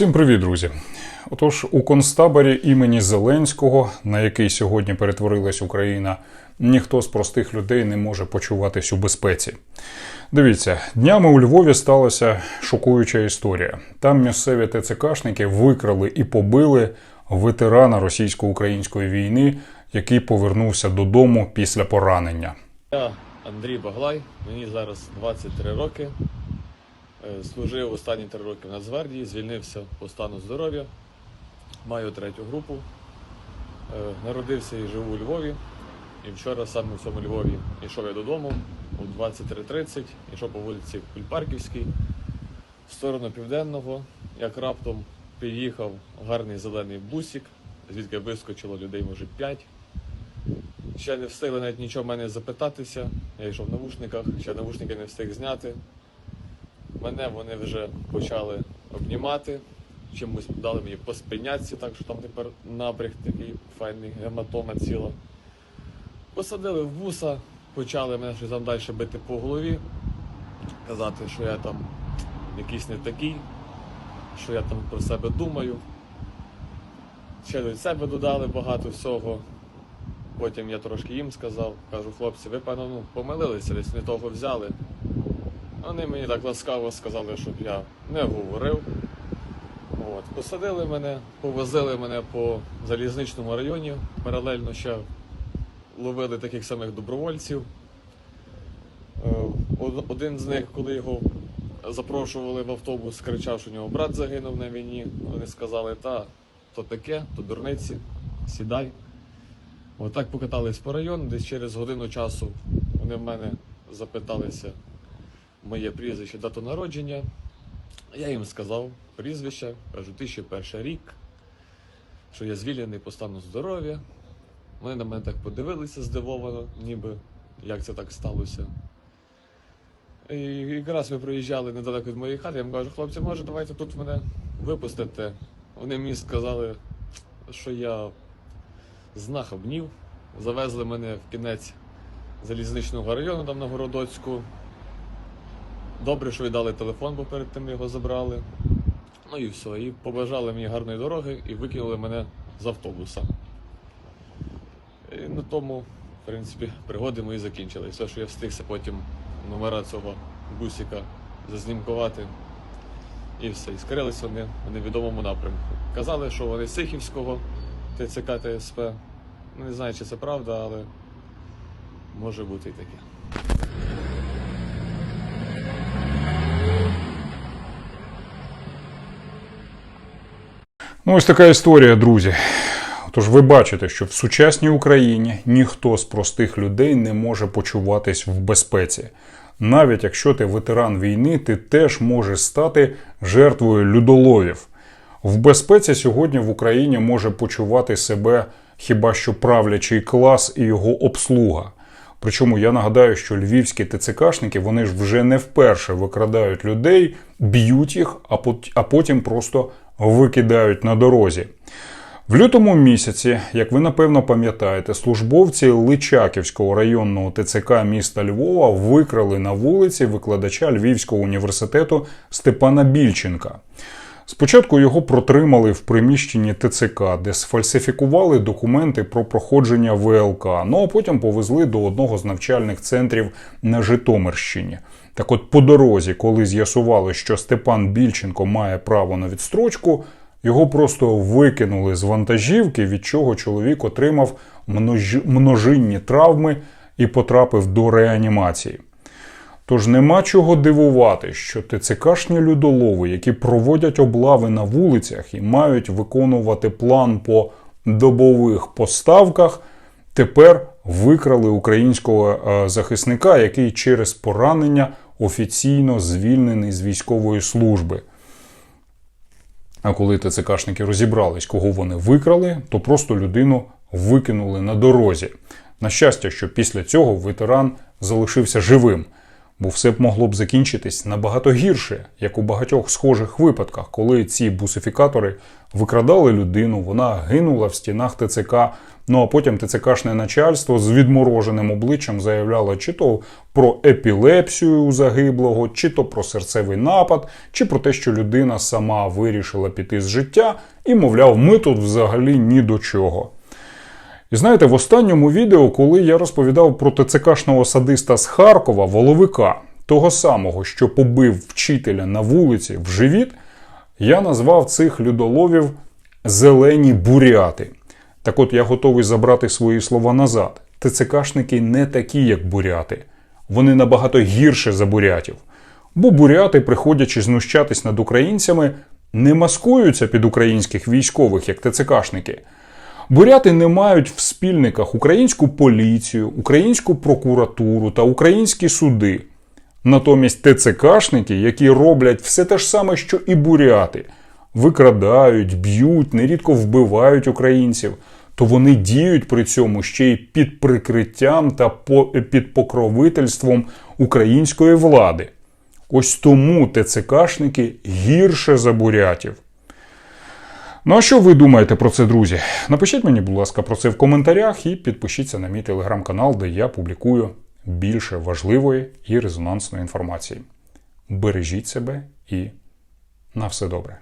Всім привіт, друзі! Отож, у концтаборі імені Зеленського, на який сьогодні перетворилась Україна, ніхто з простих людей не може почуватись у безпеці. Дивіться, днями у Львові сталася шокуюча історія. Там місцеві ТЦКшники викрали і побили ветерана російсько-української війни, який повернувся додому після поранення. Я Андрій Баглай, мені зараз 23 роки. Е, Служив останні три роки в Нацгвардії, звільнився по стану здоров'я, маю третю групу. Е, Народився і живу у Львові. І вчора саме в цьому Львові йшов я додому о 23.30, йшов по вулиці Кульпарківській в сторону південного, як раптом приїхав гарний зелений бусик, звідки вискочило людей, може, 5. Ще не встигли навіть нічого в мене запитатися. Я йшов в навушниках, ще навушники не встиг зняти. Мене вони вже почали обнімати, чимось дали мені по спинятці, так що там тепер набряг такий файний гематома ціла. Посадили в буса, почали мене щось там далі бити по голові, казати, що я там якийсь не такий, що я там про себе думаю. Ще до себе додали багато всього. Потім я трошки їм сказав, кажу, хлопці, ви певно ну, помилилися, десь не того взяли. Вони мені так ласкаво сказали, щоб я не говорив. От. Посадили мене, повозили мене по залізничному районі, паралельно ще ловили таких самих добровольців. Е, Один з них, коли його запрошували в автобус, кричав, що у нього брат загинув на війні. Вони сказали, та, то таке, то дурниці, сідай. Отак покатались по району, десь через годину часу вони в мене запиталися моє прізвище, дату народження. Я їм сказав прізвище, кажу, 1001 рік, що я звільнений по стану здоров'я. Вони на мене так подивилися здивовано, ніби як це так сталося. І якраз ми проїжджали недалеко від моєї хати, я їм кажу, хлопці, може, давайте тут мене випустите. Вони мені сказали, що я знахабнів. Завезли мене в кінець залізничного району там на Городоцьку. Добре, що віддали телефон, бо перед тим його забрали. Ну і все. І побажали мені гарної дороги і викинули мене з автобуса. І на тому, в принципі, пригоди мої закінчились. Все, що я встигся потім номера цього бусика зазнімкувати. І все. І скрились вони в невідомому напрямку. Казали, що вони з Сихівського ТЦК ТСП. Ну, не знаю, чи це правда, але може бути і таке. Ну, ось така історія, друзі. Тож ви бачите, що в сучасній Україні ніхто з простих людей не може почуватись в безпеці. Навіть якщо ти ветеран війни, ти теж можеш стати жертвою людоловів. В безпеці сьогодні в Україні може почувати себе хіба що правлячий клас і його обслуга. Причому я нагадаю, що львівські ТЦКшники вони ж вже не вперше викрадають людей, б'ють їх, а потім просто викидають на дорозі. В лютому місяці, як ви напевно пам'ятаєте, службовці Личаківського районного ТЦК міста Львова викрали на вулиці викладача Львівського університету Степана Більченка. Спочатку його протримали в приміщенні ТЦК, де сфальсифікували документи про проходження ВЛК, ну а потім повезли до одного з навчальних центрів на Житомирщині. Так от по дорозі, коли з'ясували, що Степан Більченко має право на відстрочку, його просто викинули з вантажівки, від чого чоловік отримав множ- множинні травми і потрапив до реанімації. Тож нема чого дивувати, що ТЦКшні людолови, які проводять облави на вулицях і мають виконувати план по добових поставках, тепер викрали українського е, захисника, який через поранення офіційно звільнений з військової служби. А коли ТЦКшники розібрались, кого вони викрали, то просто людину викинули на дорозі. На щастя, що після цього ветеран залишився живим. Бо все б могло б закінчитись набагато гірше, як у багатьох схожих випадках, коли ці бусифікатори викрадали людину, вона гинула в стінах ТЦК. Ну а потім ТЦКшне начальство з відмороженим обличчям заявляло чи то про епілепсію загиблого, чи то про серцевий напад, чи про те, що людина сама вирішила піти з життя, і, мовляв, ми тут взагалі ні до чого. І знаєте, в останньому відео, коли я розповідав про ТЦКшного садиста з Харкова, воловика, того самого, що побив вчителя на вулиці в живіт, я назвав цих людоловів зелені буряти. Так от я готовий забрати свої слова назад. ТЦКшники не такі, як буряти. Вони набагато гірше за бурятів. Бо буряти, приходячи знущатись над українцями, не маскуються під українських військових, як ТЦКшники. Буряти не мають в спільниках українську поліцію, українську прокуратуру та українські суди. Натомість ТЦКшники, які роблять все те ж саме, що і буряти, викрадають, б'ють, нерідко вбивають українців, то вони діють при цьому ще й під прикриттям та під покровительством української влади. Ось тому ТЦКшники гірше за бурятів. Ну а що ви думаєте про це, друзі? Напишіть мені, будь ласка, про це в коментарях і підпишіться на мій телеграм-канал, де я публікую більше важливої і резонансної інформації. Бережіть себе і на все добре.